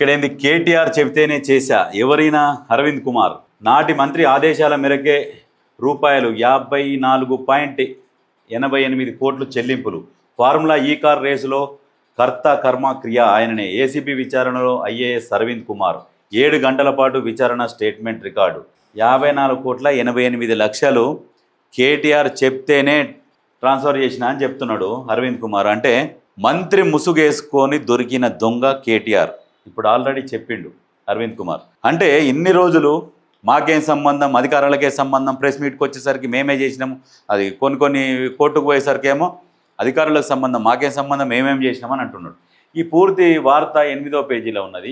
ఇక్కడేంది? కేటీఆర్ చెబితేనే చేశా. ఎవరైనా? అరవింద్ కుమార్. నాటి మంత్రి ఆదేశాల మేరకే రూపాయలు యాభై నాలుగు పాయింట్ ఎనభై ఎనిమిది కోట్లు చెల్లింపులు. ఫార్ములా ఈ కార్ రేసులో కర్త కర్మ క్రియ ఆయననే. ఏసీబీ విచారణలో ఐఏఎస్ అరవింద్ కుమార్. ఏడు గంటల పాటు విచారణ స్టేట్మెంట్ రికార్డు. యాభై నాలుగు కోట్ల ఎనభై ఎనిమిది లక్షలు కేటీఆర్ చెప్తేనే ట్రాన్స్ఫర్ చేసిన అని చెప్తున్నాడు అరవింద్ కుమార్. అంటే మంత్రి ముసుగేసుకొని దొరికిన దొంగ కేటీఆర్. ఇప్పుడు ఆల్రెడీ చెప్పిండు అరవింద్ కుమార్. అంటే ఇన్ని రోజులు మాకేం సంబంధం అధికారులకే సంబంధం ప్రెస్ మీట్కి వచ్చేసరికి మేమే చేసినాము. అది కొన్ని కొన్ని కోర్టుకు పోయేసరికి ఏమో అధికారులకు సంబంధం మాకేం సంబంధం మేమేం చేసినామని అంటున్నాడు. ఈ పూర్తి వార్త ఎనిమిదో పేజీలో ఉన్నది.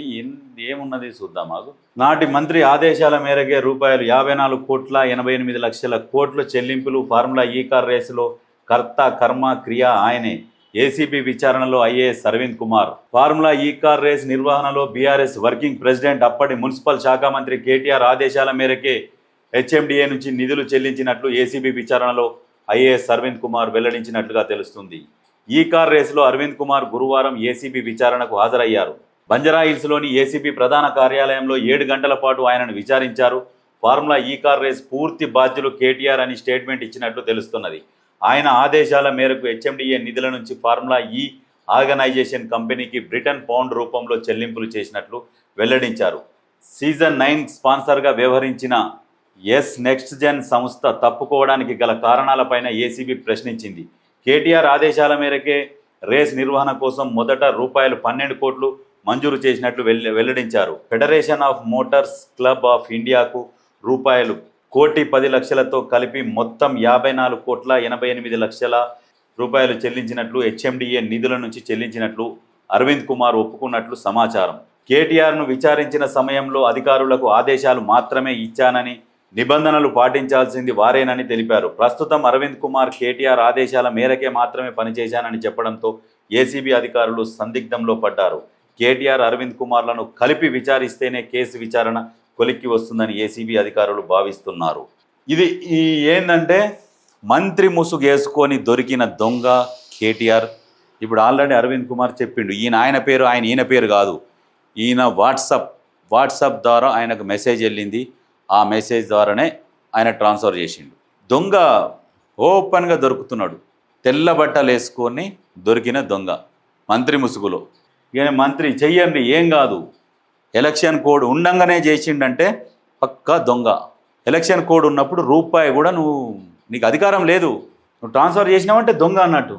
ఏమున్నది చూద్దాం మాకు నాటి మంత్రి ఆదేశాల మేరకే రూపాయలు యాభై నాలుగు కోట్ల ఎనభై ఎనిమిది లక్షల కోట్ల చెల్లింపులు ఫార్ములా ఈ కార్ రేసులో కర్త కర్మ క్రియ ఆయనే. ఏసీబీ విచారణలో IAS Arvind Kumar. Formula E car race నిర్వహణలో బీఆర్ఎస్ వర్కింగ్ ప్రెసిడెంట్ అప్పటి మున్సిపల్ శాఖ మంత్రి కేటీఆర్ ఆదేశాల మేరకే హెచ్ఎండిఏ నుంచి నిధులు చెల్లించినట్లు ఏసీబీ విచారణలో ఐఏఎస్ అరవింద్ కుమార్ వెల్లడించినట్లుగా తెలుస్తుంది. ఈ కార్ రేసులో అరవింద్ కుమార్ గురువారం ఏసీబీ విచారణకు హాజరయ్యారు. బంజరా హిల్స్లోని ఏసీబీ ప్రధాన కార్యాలయంలో ఏడు గంటల పాటు ఆయనను విచారించారు. ఫార్ములా ఈ కార్ రేస్ పూర్తి బాధ్యులు కేటీఆర్ అని స్టేట్మెంట్ ఇచ్చినట్లు తెలుస్తున్నది. ఆయన ఆదేశాల మేరకు హెచ్ఎండిఏ నిధుల నుంచి ఫార్ములా ఈ ఆర్గనైజేషన్ కంపెనీకి బ్రిటన్ పౌండ్ రూపంలో చెల్లింపులు చేసినట్లు వెల్లడించారు. సీజన్ నైన్ స్పాన్సర్గా వ్యవహరించిన ఎస్ నెక్స్ట్ జెన్ సంస్థ తప్పుకోవడానికి గల కారణాలపైన ఏసీబీ ప్రశ్నించింది. కేటీఆర్ ఆదేశాల మేరకే రేస్ నిర్వహణ కోసం మొదట రూపాయలు పన్నెండు కోట్లు మంజూరు చేసినట్లు వెల్లడించారు. Federation of motors club of ఇండియాకు రూపాయలు కోటి పది లక్షలతో కలిపి మొత్తం యాభై నాలుగు కోట్ల ఎనభై ఎనిమిది లక్షల రూపాయలు చెల్లించినట్లు హెచ్ఎండిఏ నిధుల నుంచి చెల్లించినట్లు అరవింద్ కుమార్ ఒప్పుకున్నట్లు సమాచారం. కేటీఆర్ను విచారించిన సమయంలో అధికారులకు ఆదేశాలు మాత్రమే ఇచ్చానని నిబంధనలు పాటించాల్సింది వారేనని తెలిపారు. ప్రస్తుతం అరవింద్ కుమార్ కేటీఆర్ ఆదేశాల మేరకే మాత్రమే పనిచేశానని చెప్పడంతో ఏసీబీ అధికారులు సందిగ్ధంలో పడ్డారు. కేటీఆర్ అరవింద్ కుమార్లను కలిపి విచారిస్తేనే కేసు విచారణ కొలిక్కి వస్తుందని ఏసీబీ అధికారులు భావిస్తున్నారు. ఇది ఈ ఏంటంటే మంత్రి ముసుగేసుకొని దొరికిన దొంగ కేటీఆర్. ఇప్పుడు ఆల్రెడీ అరవింద్ కుమార్ చెప్పిండు ఈయన ఆయన పేరు ఆయన ఈయన పేరు కాదు. ఈయన వాట్సప్ వాట్సప్ ద్వారా ఆయనకు మెసేజ్ వెళ్ళింది. ఆ మెసేజ్ ద్వారానే ఆయన ట్రాన్స్ఫర్ చేసిండు. దొంగ ఓపెన్గా దొరుకుతున్నాడు. తెల్ల బట్టలు వేసుకొని దొరికిన దొంగ మంత్రి ముసుగులో. ఈయన మంత్రి చెయ్యండి ఏం కాదు. ఎలక్షన్ కోడ్ ఉండంగానే చేసిండంటే పక్కా దొంగ. ఎలక్షన్ కోడ్ ఉన్నప్పుడు రూపాయి కూడా నువ్వు నీకు అధికారం లేదు. నువ్వు ట్రాన్స్ఫర్ చేసినావంటే దొంగ అన్నట్టు.